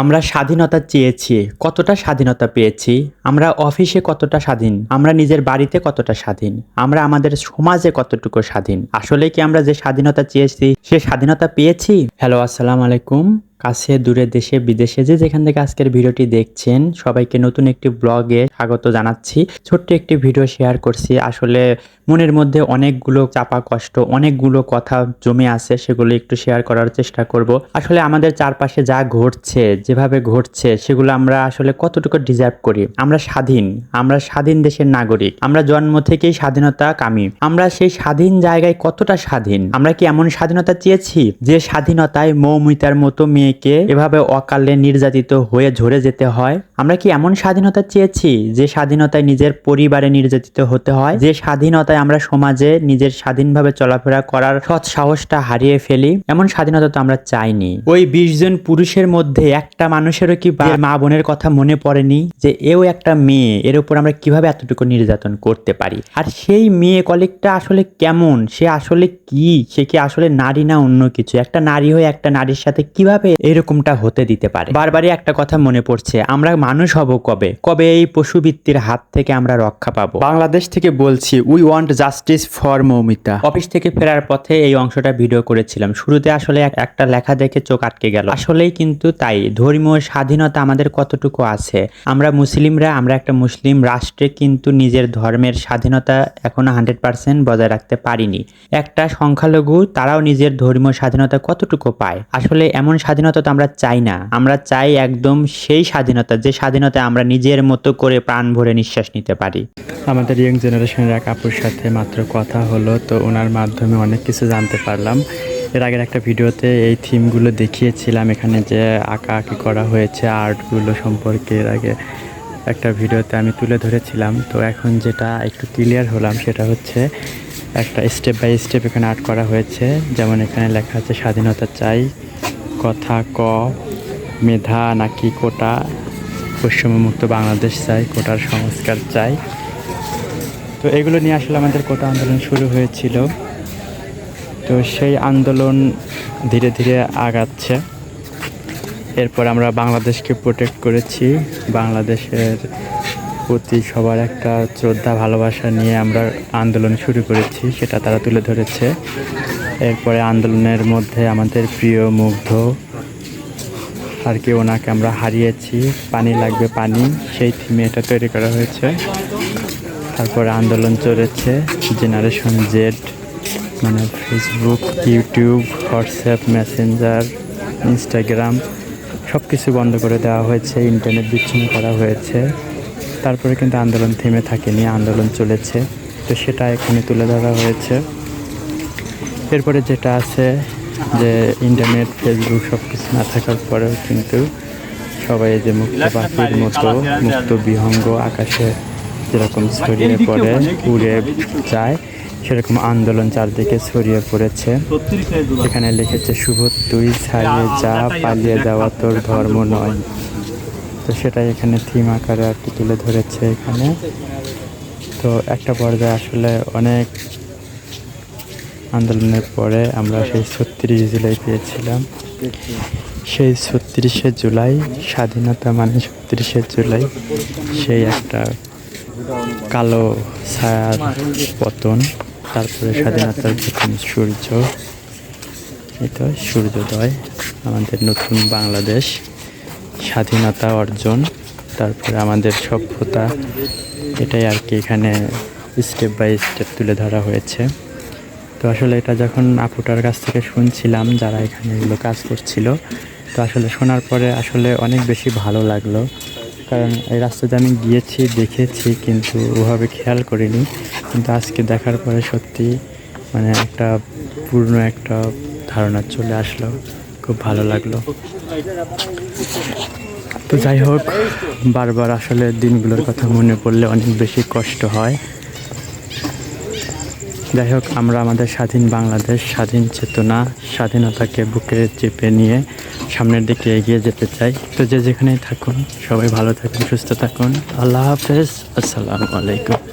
আমরা স্বাধীনতা চেয়েছি। কতটা স্বাধীনতা পেয়েছি? আমরা অফিসে কতটা স্বাধীন? আমরা নিজের বাড়িতে কতটা স্বাধীন? আমরা আমাদের সমাজে কতটুকু স্বাধীন? আসলে কি আমরা যে স্বাধীনতা চেয়েছি, সে স্বাধীনতা পেয়েছি? হ্যালো, আসসালাম আলাইকুম। কাছে, দূরে দেশে, বিদেশে যে যেখান থেকে আজকের ভিডিওটি দেখছেন, সবাইকে নতুন একটি ব্লগে স্বাগত জানাচ্ছি। ছোট্ট একটি ভিডিও শেয়ার করছি। আসলে মনের মধ্যে অনেকগুলো চাপা কষ্ট, অনেকগুলো কথা জমে আছে, সেগুলো একটু শেয়ার করার চেষ্টা করব। আসলে আমাদের চারপাশে যা ঘটছে, যেভাবে ঘটছে, সেগুলো আমরা আসলে কতটুকু ডিজার্ভ করি? আমরা স্বাধীন আমরা স্বাধীন দেশের নাগরিক, আমরা জন্ম থেকেই স্বাধীনতা কামি। আমরা সেই স্বাধীন জায়গায় কতটা স্বাধীন? আমরা কি এমন স্বাধীনতা চেয়েছি যে স্বাধীনতায় মৌমিতার মতো মেয়েকে এভাবে অকালে নির্যাতিত হয়ে ঝরে যেতে হয়। আমরা কি এমন স্বাধীনতা চেয়েছি যে স্বাধীনতায় নিজের পরিবারে নির্যাতিত হতে হয়? যে স্বাধীনতায় আমরা সমাজে নিজের স্বাধীনভাবে চলাফেরা করার সৎ সাহসটা হারিয়ে ফেলি? এমন স্বাধীনতা তো আমরা চাইনি। ওই বিশ জন পুরুষের মধ্যে একটা মানুষেরও কি মা বোনের কথা মনে পড়েনি? যে এও একটা মেয়ে, এর উপর আমরা কীভাবে এতটুকু নির্যাতন করতে পারি? আর সেই মেয়ে কলিগটা আসলে কেমন? সে আসলে কি? সে কি আসলে নারী না অন্য কিছু? একটা নারী হয়ে একটা নারীর সাথে কীভাবে এরকমটা হতে দিতে পারে। বারবারই একটা কথা মনে পড়ছে আমরা মানুষ হব কবে? কবে এই পশুবৃত্তির হাত থেকে আমরা রক্ষা পাবো? বাংলাদেশ থেকে বলছি we want justice for Moumita. Office থেকে ফেরার পথে এই অংশটা ভিডিও করেছিলাম। শুরুতে আসলে একটা লেখা দেখে চোখ আটকে গেল। আসলেই কিন্তু তাই ধর্মীয় স্বাধীনতা আমাদের কতটুকু আছে? আমরা মুসলিমরা আমরা একটা মুসলিম রাষ্ট্রে কিন্তু নিজের ধর্মের স্বাধীনতা এখনও হান্ড্রেড পার্সেন্ট বজায় রাখতে পারিনি। একটা সংখ্যালঘু তারাও নিজের ধর্মীয় স্বাধীনতা কতটুকু পায়? আসলে এমন স্বাধীনতা তো আমরা চাই না। আমরা চাই একদম সেই স্বাধীনতা, যে স্বাধীনতা আমরা নিজের মতো করে প্রাণ ভরে নিঃশ্বাস নিতে পারি। আমাদের ইয়ং জেনারেশনের এক আপুর সাথে মাত্র কথা হলো, তো ওনার মাধ্যমে অনেক কিছু জানতে পারলাম। এর আগের একটা ভিডিওতে এই থিমগুলো দেখিয়েছিলাম, এখানে যে আঁকা আঁকি করা হয়েছে, আর্টগুলো সম্পর্কে। এর আগে একটা ভিডিওতে আমি তুলে ধরেছিলাম, তো এখন যেটা একটু ক্লিয়ার হলাম সেটা হচ্ছে একটা স্টেপ বাই স্টেপ এখানে আর্ট করা হয়েছে। যেমন এখানে লেখা আছে, স্বাধীনতা চাই। কথা ক। মেধা নাকি কোটা? পশ্চিমমুক্ত বাংলাদেশ চাই, কোটার সংস্কার চাই। তো এগুলো নিয়ে আসলে আমাদের কোটা আন্দোলন শুরু হয়েছিল। তো সেই আন্দোলন ধীরে ধীরে আগাচ্ছে। এরপর আমরা বাংলাদেশকে প্রোটেক্ট করেছি। বাংলাদেশের প্রতি সবার একটা শ্রদ্ধা, ভালোবাসা নিয়ে আমরা আন্দোলন শুরু করেছি, সেটা তারা তুলে ধরেছে। এরপরে আন্দোলনের মধ্যে আমাদের প্রিয় মুগ্ধ। আর কি ওনাকে আমরা হারিয়েছি। পানি লাগবে পানি, সেই থিমে এটা তৈরি করা হয়েছে। তারপরে আন্দোলন চলেছে জেনারেশন জেড মানে Facebook YouTube WhatsApp Messenger Instagram সব কিছু বন্ধ করে দেওয়া হয়েছে ইন্টারনেট বিচ্ছিন্ন করা হয়েছে। তারপরে কিন্তু আন্দোলন থেমে থাকেনি, আন্দোলন চলেছে। তো সেটা এখানে তুলে ধরা হয়েছে। এরপরে যেটা আছে যে ইন্টারনেট ফেসবুক সব কিছু না থাকার পরেও কিন্তু সবাই যে মুক্ত পাখির মতো, মুক্ত বিহঙ্গ আকাশে যেরকম ছড়িয়ে পড়ে, উড়ে যায়, সেরকম আন্দোলন চারদিকে ছড়িয়ে পড়েছে। এখানে লিখেছে, শুভ তুই ছাড়িয়ে যা, পালিয়ে যাওয়া তোর ধর্ম নয়। তো সেটাই এখানে থিম আকারে আর কি তুলে ধরেছে এখানে। তো একটা পর্যায়ে আসলে অনেক আন্দোলনের পরে আমরা সেই ছত্রিশ জুলাই পেয়েছিলাম। সেই ছত্রিশে জুলাই স্বাধীনতা মানে ছত্রিশে জুলাই সেই একটা কালো ছায়ার পতন, তারপরে স্বাধীনতার প্রথম সূর্য এটা সূর্যোদয়, আমাদের নতুন বাংলাদেশ, স্বাধীনতা অর্জন, তারপরে আমাদের সভ্যতা, এটাই আর কি এখানে স্টেপ বাই স্টেপ তুলে ধরা হয়েছে। তো আসলে এটা যখন আপুটার কাছ থেকে শুনছিলাম যারা এখানে এগুলো কাজ করছিল, তো আসলে শোনার পরে আসলে অনেক বেশি ভালো লাগল। কারণ এই রাস্তাতে আমি গিয়েছি, দেখেছি, কিন্তু ওভাবে খেয়াল করিনি। কিন্তু আজকে দেখার পরে সত্যি মানে একটা পূর্ণ একটা ধারণা চলে আসলো। খুব ভালো লাগল। তো যাই হোক, বারবার আসলে দিনগুলোর কথা মনে পড়লে অনেক বেশি কষ্ট হয়। যাই হোক, আমরা আমাদের স্বাধীন বাংলাদেশ, স্বাধীন চেতনা, স্বাধীনতাকে বুকে চেপে নিয়ে সামনের দিকে এগিয়ে যেতে চাই। তো যে যেখানেই থাকুন, সবাই ভালো থাকুন, সুস্থ থাকুন। আল্লাহ হাফেজ। আসসালামু আলাইকুম।